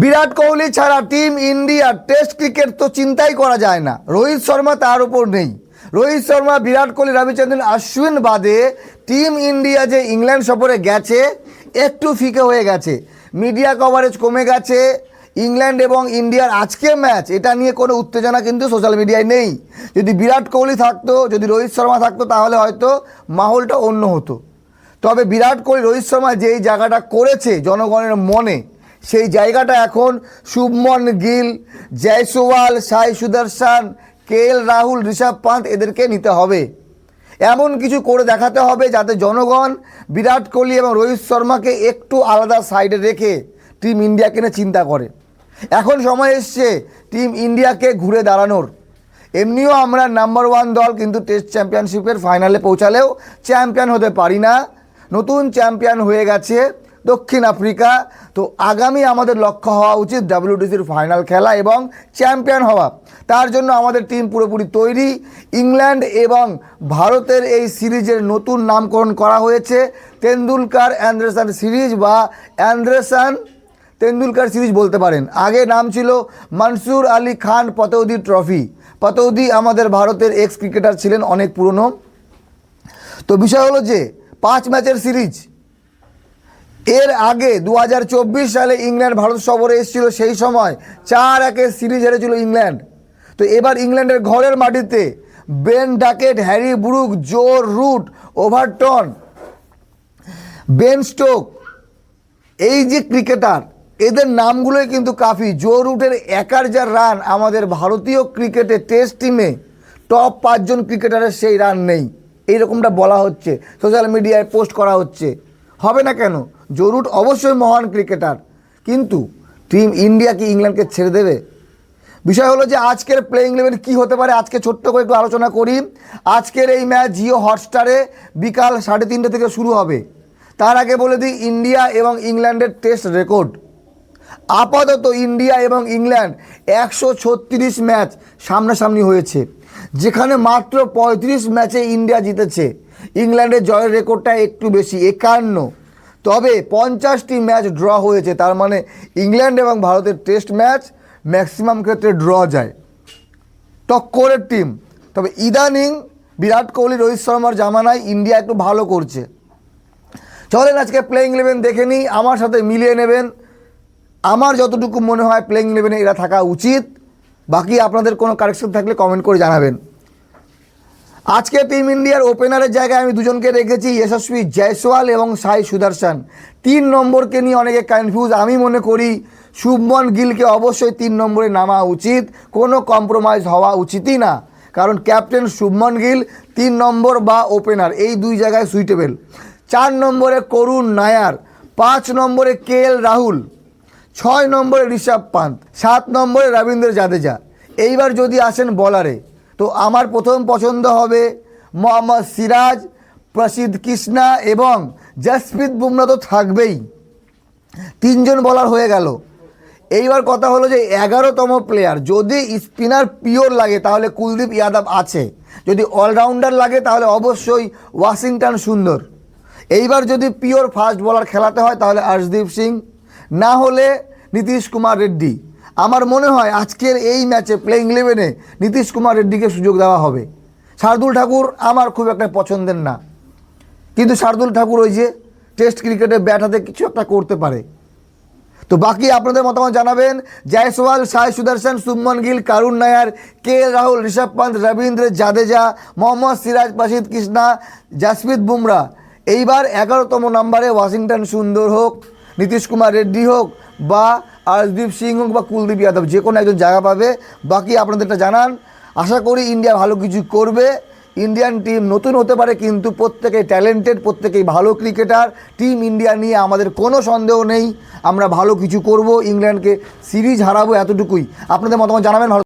বিরাট কোহলি ছাড়া টিম ইন্ডিয়ার test cricket তো চিন্তাই করা যায় না। রোহিত শর্মা তার উপর নেই। রোহিত শর্মা, বিরাট কোহলি, রবিচন্দ্রন, অশ্বিন বাদে টিম ইন্ডিয়া যে ইংল্যান্ড সফরে গেছে, একটু ফিকে হয়ে গেছে। মিডিয়া কভারেজ কমে গেছে। ইংল্যান্ড এবং ইন্ডিয়ার আজকের ম্যাচ এটা নিয়ে কোনো উত্তেজনা কিন্তু সোশ্যাল মিডিয়ায় নেই। যদি বিরাট কোহলি থাকতো, যদি রোহিত শর্মা থাকতো, তাহলে হয়তো মাহলটা অন্য হতো। তবে বিরাট কোহলি, রোহিত শর্মা যেই জায়গাটা করেছে জনগণের মনে সেই জায়গাটা এখন শুভমন গিল, জয়সওয়াল, সাই সুদর্শন কে এল রাহুল, ঋষভ পান্ত এদেরকে নিতে হবে। এমন কিছু করে দেখাতে হবে যাতে জনগণ, বিরাট কোহলি এবং রোহিত শর্মাকে একটু আলাদা সাইডে রেখে টিম ইন্ডিয়াকে নিয়ে চিন্তা করে। এখন সময় এসছে টিম ইন্ডিয়াকে ঘুরে দাঁড়ানোর। এমনিও আমরা নাম্বার ওয়ান দল কিন্তু টেস্ট চ্যাম্পিয়নশিপের ফাইনালে পৌঁছালেও চ্যাম্পিয়ন হতে পারি না। নতুন চ্যাম্পিয়ন হয়ে গেছে দক্ষিণ আফ্রিকা। তো আগামী আমাদের লক্ষ্য হওয়া উচিত ডাব্লিউটিসির ফাইনাল খেলা এবং চ্যাম্পিয়ন হওয়া। তার জন্য আমাদের টিম পুরোপুরি তৈরি। ইংল্যান্ড এবং ভারতের এই সিরিজের নতুন নামকরণ করা হয়েছে। তেন্ডুলকার অ্যান্ড্রেসান সিরিজ বা অ্যান্ডারসন তেন্ডুলকার সিরিজ বলতে পারেন। আগে নাম ছিল মনসুর আলী খান পতৌদি ট্রফি। পতৌদি আমাদের ভারতের এক্স ক্রিকেটার ছিলেন, অনেক পুরনো। তো বিষয় হলো যে, পাঁচ ম্যাচের সিরিজ এর আগে দু হাজার চব্বিশ সালে ইংল্যান্ড ভারত সফরে এসেছিল সেই সময় চার একের সিরিজ হেরেছিল ইংল্যান্ড। তো এবার ইংল্যান্ডের ঘরের মাটিতে Ben Duckett, Harry Brook, Joe Root, Overton, Ben Stoke, এই যে ক্রিকেটার, এদের নামগুলোই কিন্তু কাফি। জো রুটের একার যা রান, আমাদের ভারতীয় ক্রিকেটে টেস্ট টিমে টপ পাঁচজন ক্রিকেটারের সেই রান নেই। এইরকমটা বলা হচ্ছে। সোশ্যাল মিডিয়ায় পোস্ট করা হচ্ছে। হবে না কেন? জো রুট অবশ্যই মহান ক্রিকেটার। কিন্তু টিম ইন্ডিয়া কি ইংল্যান্ডকে ছেড়ে দেবে? বিষয় হলো যে আজকের প্লেইং ইলেভেন কী হতে পারে? আজকে ছোট্ট করে একটু আলোচনা করি। আজকের এই ম্যাচ জিও হটস্টারে বিকাল সাড়ে তিনটে থেকে শুরু হবে। তার আগে বলে দিই ইন্ডিয়া এবং ইংল্যান্ডের টেস্ট রেকর্ড আপাতত ইন্ডিয়া এবং ইংল্যান্ড একশো ছত্রিশ ম্যাচ সামনাসামনি হয়েছে। যেখানে মাত্র পঁয়ত্রিশ ম্যাচে ইন্ডিয়া জিতেছে। ইংল্যান্ডের জয়ের রেকর্ডটা একটু বেশি, একান্ন। তবে পঞ্চাশটি ম্যাচ ড্র হয়েছে, তার মানে ইংল্যান্ড এবং ভারতের টেস্ট ম্যাচ ম্যাক্সিমাম ক্ষেত্রে ড্র যায়। টক্করের টিম। তবে ইদানিং বিরাট কোহলি, রোহিত শর্মার জামানায় ইন্ডিয়া একটু ভালো করছে। চলেন আজকে প্লেইং ইলেভেন দেখে নিই, আমার সাথে মিলিয়ে নেবেন। আমার যতটুকু মনে হয় প্লেইং ইলেভেনে এরা থাকা উচিত। বাকি আপনাদের কোনো কারেকশন থাকলে কমেন্ট করে জানাবেন। আজকে টিম ইন্ডিয়ার ওপেনারের জায়গায় আমি দুজনকে রেখেছি যশস্বী জয়সওয়াল এবং সাই সুদর্শন। তিন নম্বরকে নিয়ে অনেকে কনফিউজ আমি মনে করি শুভমন গিলকে অবশ্যই তিন নম্বরে নামা উচিত। কোনো কম্প্রোমাইজ হওয়া উচিতই না। কারণ ক্যাপ্টেন শুভমন গিল, তিন নম্বর বা ওপেনার এই দুই জায়গায় সুইটেবল চার নম্বরে করুণ নায়ার, পাঁচ নম্বরে কে এল রাহুল, ছয় নম্বরে ঋষভ পান্ত সাত নম্বরে রবীন্দ্র জাদেজা। এইবার যদি আসেন বলারে তো আমার প্রথম পছন্দ হবে মোহাম্মদ সিরাজ, প্রসিদ্ধ কৃষ্ণা এবং জসপ্রীত বুমরা তো থাকবেই। তিনজন বলার হয়ে গেল। এইবার কথা হলো যে এগারোতম প্লেয়ার যদি স্পিনার পিওর লাগে, তাহলে কুলদীপ যাদব আছে। যদি অলরাউন্ডার লাগে, তাহলে অবশ্যই ওয়াশিংটন সুন্দর। এইবার যদি পিওর ফাস্ট বলার খেলাতে হয়, তাহলে আর্শদীপ সিং, না হলে নীতিশ কুমার রেড্ডি। আমার মনে হয় আজকের এই ম্যাচে প্লেইং ইলেভেনে নীতিশ কুমার রেড্ডিকে সুযোগ দেওয়া হবে। শার্দুল ঠাকুর আমার খুব একটা পছন্দের না। কিন্তু শার্দুল ঠাকুর ওই যে টেস্ট ক্রিকেটে ব্যাট হাতে কিছু একটা করতে পারে। তো বাকি আপনাদের মতামত জানাবেন জয়সওয়াল, সাই সুদর্শন সুমন গিল কারুণ নায়ার, কে রাহুল, ঋষভ পান্ত রবীন্দ্র জাদেজা, মোহাম্মদ সিরাজ পাশিদ কৃষ্ণা, জাসপ্রীত বুমরা। এইবার এগারোতম নম্বরে ওয়াশিংটন সুন্দর হোক, নীতিশ কুমার রেড্ডি হোক বা আরদীপ সিং হোক বা কুলদীপ যাদব, যে কোনো একজন জায়গা পাবে। বাকি আপনাদেরটা জানান। আশা করি ইন্ডিয়া ভালো কিছু করবে। ইন্ডিয়ান টিম নতুন হতে পারে, কিন্তু প্রত্যেকেই ট্যালেন্টেড প্রত্যেকেই ভালো ক্রিকেটার টিম ইন্ডিয়া নিয়ে আমাদের কোনো সন্দেহ নেই। আমরা ভালো কিছু করব। ইংল্যান্ডকে সিরিজ হারাবো এতটুকুই। আপনাদের মতামত জানাবেন, ভালো